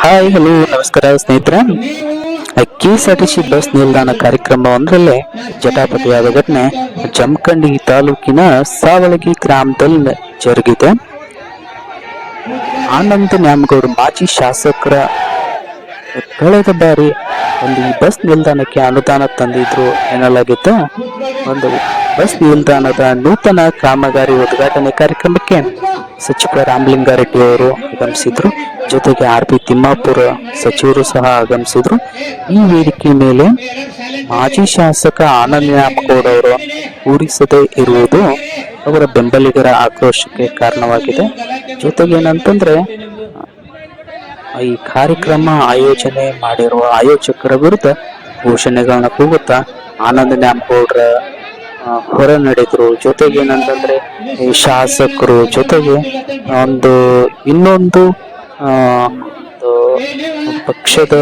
Hi hello ನಮಸ್ಕಾರ ಸ್ನೇಹಿತರೆ. K S R T C bus ನಿಲ್ದಾಣ ಕಾರ್ಯಕ್ರಮ ಒಂದರಲ್ಲೇ ಜಟಾಪಟಿಯಾದ ಘಟನೆ ಜಮಖಂಡಿ ತಾಲೂಕಿನ ಸಾವಳಗಿ ಗ್ರಾಮದಲ್ಲಿ ಜರುಗಿದೆ. ಆನಂದ್ ನ್ಯಾಮಗೌಡ ಮಾಜಿ ಶಾಸಕರ ಕಳೆದ ಬಾರಿ ಒಂದು ಈ ಬಸ್ ನಿಲ್ದಾಣಕ್ಕೆ ಅನುದಾನ ತಂದಿದ್ರು ಎನ್ನಲಾಗಿತ್ತು. ಒಂದು ಬಸ್ ನಿಲ್ದಾಣದ ನೂತನ ಕಾಮಗಾರಿ ಉದ್ಘಾಟನೆ ಕಾರ್ಯಕ್ರಮಕ್ಕೆ ಸಚಿವ ರಾಮಲಿಂಗಾರೆಡ್ಡಿ ಅವರು ಆಗಮಿಸಿದ್ರು. ಜೊತೆಗೆ ಆರ್ ಪಿ ತಿಮ್ಮಾಪುರ ಸಚಿವರು ಸಹ ಆಗಮಿಸಿದ್ರು. ಈ ವೇದಿಕೆ ಮೇಲೆ ಮಾಜಿ ಶಾಸಕ ಆನಂದ್ ನ್ಯಾಪಗೌಡ ಅವರು ಊರಿಸದೆ ಇರುವುದು ಅವರ ಬೆಂಬಲಿಗರ ಆಕ್ರೋಶಕ್ಕೆ ಕಾರಣವಾಗಿದೆ. ಜೊತೆಗೆ ಏನಂತಂದ್ರೆ, ಈ ಕಾರ್ಯಕ್ರಮ ಆಯೋಜನೆ ಮಾಡಿರುವ ಆಯೋಜಕರ ವಿರುದ್ಧ ಘೋಷಣೆಗಳನ್ನ ಕೂಗುತ್ತಾ ಆನಂದ ನ್ಯಾಮಗೌಡರ ಹೊರ ನಡೆದ್ರು. ಜೊತೆಗೆ ಏನಂತಂದ್ರೆ ಶಾಸಕರು ಜೊತೆಗೆ ಒಂದು ಇನ್ನೊಂದು ಒಂದು ಪಕ್ಷದ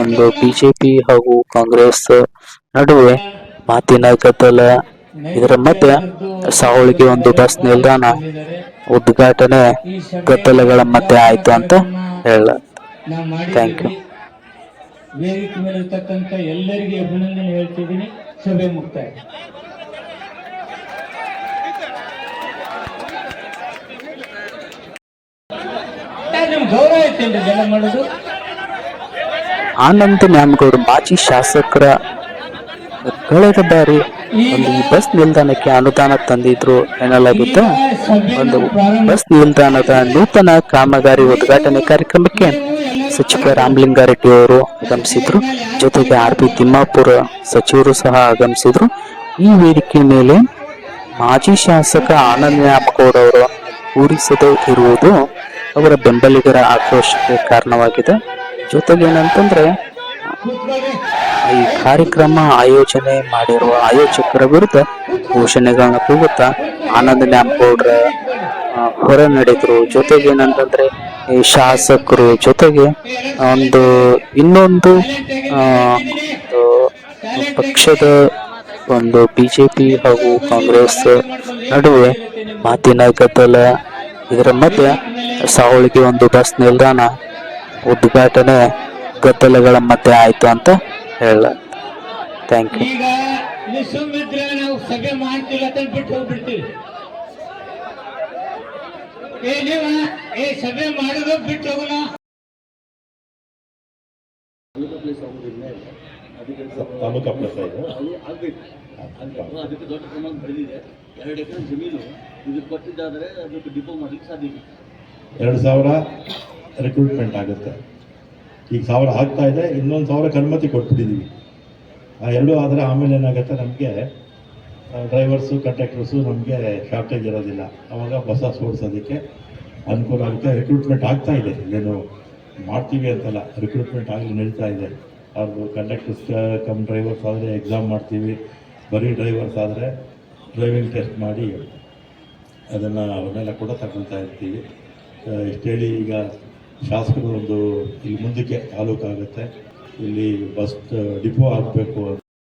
ಒಂದು ಬಿಜೆಪಿ ಹಾಗೂ ಕಾಂಗ್ರೆಸ್ ನಡುವೆ ಮಾತಿನ ಗದ್ದಲ. ಇದರ ಮಧ್ಯೆ ಸಾವಳಿಗೆ ಒಂದು ಬಸ್ ನಿಲ್ದಾಣ ಉದ್ಘಾಟನೆ ಗದ್ದಲಗಳ ಮಧ್ಯೆ ಆಯ್ತು ಅಂತ ಹೇಳ ಥ್ಯಾಂಕ್ ಯು ವೇದಿಕೆ ಮೇಲೆ ಇರ್ತಕ್ಕಂಥ ಎಲ್ಲರಿಗೆ ಅಭಿನಂದನೆ ಹೇಳ್ತಿದ್ದೀನಿ. ಸಭೆ ಮುಕ್ತಾಯ. ನಿಮ್ ಗೌರವ ಐತೇನ್ರಿ ಜನ ಮಾಡೋದು? ಆನಂದ್ ನ್ಯಾಮಗೌಡ ಮಾಜಿ ಶಾಸಕರ ಕಳೆದ ಬಾರಿ ಒಂದು ಈ ಬಸ್ ನಿಲ್ದಾಣಕ್ಕೆ ಅನುದಾನ ತಂದಿದ್ರು ಎನ್ನಲಾಗುತ್ತ. ಒಂದು ಬಸ್ ನಿಲ್ದಾಣದ ನೂತನ ಕಾಮಗಾರಿ ಉದ್ಘಾಟನೆ ಕಾರ್ಯಕ್ರಮಕ್ಕೆ ಸಚಿವ ರಾಮಲಿಂಗಾರೆಡ್ಡಿ ಅವರು ಆಗಮಿಸಿದ್ರು. ಜೊತೆಗೆ ಆರ್ ಪಿ ತಿಮ್ಮಾಪುರ ಸಚಿವರು ಸಹ ಆಗಮಿಸಿದ್ರು. ಈ ವೇದಿಕೆ ಮೇಲೆ ಮಾಜಿ ಶಾಸಕ ಆನಂದ್ ನ್ಯಾಮಗೌಡ ಅವರು ಊರಿಸದೇ ಇರುವುದು ಅವರ ಬೆಂಬಲಿಗರ ಆಕ್ರೋಶಕ್ಕೆ ಕಾರಣವಾಗಿದೆ. ಜೊತೆಗೆ ಏನಂತಂದ್ರೆ ಈ ಕಾರ್ಯಕ್ರಮ ಆಯೋಜನೆ ಮಾಡಿರುವ ಆಯೋಜಕರ ವಿರುದ್ಧ ಘೋಷಣೆಗಳನ್ನ ಕೂಗುತ್ತಾ ಆನಂದ್ ನ್ಯಾಮ್ ಗೌಡ್ರ ಹೊರ ನಡೆದ್ರು. ಜೊತೆಗೆ ಏನಂತಂದ್ರೆ, ಈ ಶಾಸಕರು ಜೊತೆಗೆ ಒಂದು, ಇನ್ನೊಂದು ಪಕ್ಷದ ಒಂದು ಬಿಜೆಪಿ ಹಾಗೂ ಕಾಂಗ್ರೆಸ್ ನಡುವೆ ಮಾತಿನ ಗದ್ದಲ ಇದರ ಮಧ್ಯೆ ಸಾವಳಿಗೆ ಒಂದು ಬಸ್ ನಿಲ್ದಾಣ ಉದ್ಘಾಟನೆ ಗದ್ದಲಗಳ ಮಧ್ಯೆ ಆಯ್ತು ಅಂತ ಹೇಳ ಥ್ಯಾಂಕ್ ಯು ನಾವು ಸಭೆ ಮಾಡ್ತಿಲ್ಲ ಅಂತ ಬಿಟ್ಟು ಹೋಗ್ಬಿಡ್ತೀವಿ. ಏ ನೀವ ಏ ಸಭೆ ಮಾಡೋದು ಬಿಟ್ಟು ಹೋಗೋಣ ತಾಲೂಕು ಪ್ಲಸ್ ಇದು ಆಗ್ಬೇಕು ಅದಕ್ಕೆ ದೊಡ್ಡ ಪ್ರಮಾಣ ಬೆಳೆದಿದೆ. ಎರಡು ಎಕರೆ ಜಮೀನು. ಎರಡು ಸಾವಿರ ರಿಕ್ರೂಟ್ಮೆಂಟ್ ಆಗುತ್ತೆ. ಈಗ ಸಾವಿರ ಆಗ್ತಾ ಇದೆ, ಇನ್ನೊಂದು ಸಾವಿರ ಕನ್ಮತಿ ಕೊಟ್ಬಿಟ್ಟಿದ್ದೀವಿ ಆ ಎರಡು ಆದರೆ ಆಮೇಲೆ ಏನಾಗುತ್ತೆ ನಮಗೆ ಡ್ರೈವರ್ಸು ಕಂಡಕ್ಟರ್ಸು ನಮಗೆ ಶಾರ್ಟೇಜ್ ಇರೋದಿಲ್ಲ. ಆವಾಗ ಬಸ್ ಓಡಿಸೋದಕ್ಕೆ ಅನುಕೂಲ ಆಗುತ್ತೆ. ರಿಕ್ರೂಟ್ಮೆಂಟ್ ಆಗ್ತಾ ಇದೆ. ಏನು ಮಾಡ್ತೀವಿ ಅಂತಲ್ಲ ರಿಕ್ರೂಟ್ಮೆಂಟ್ ಆಗಲಿ ನಡೀತಾ ಇದೆ. ಅವ್ರದ್ದು ಕಂಡಕ್ಟರ್ಸ್ ಕಮ್ ಡ್ರೈವರ್ಸ್ ಆದರೆ ಎಕ್ಸಾಮ್ ಮಾಡ್ತೀವಿ. ಬರೀ ಡ್ರೈವರ್ಸ್ ಆದರೆ ಡ್ರೈವಿಂಗ್ ಟೆಸ್ಟ್ ಮಾಡಿ ಅದನ್ನು ಅವನ್ನೆಲ್ಲ ಕೂಡ ತಗೊಳ್ತಾ ಇರ್ತೀವಿ. ಇಷ್ಟೇಳಿ ಈಗ ಶಾಸಕರು ಒಂದು ಇಲ್ಲಿ ಮುಂದಕ್ಕೆ ತಾಲೂಕು ಆಗುತ್ತೆ ಇಲ್ಲಿ ಬಸ್ ಡಿಪೋ ಆಗಬೇಕು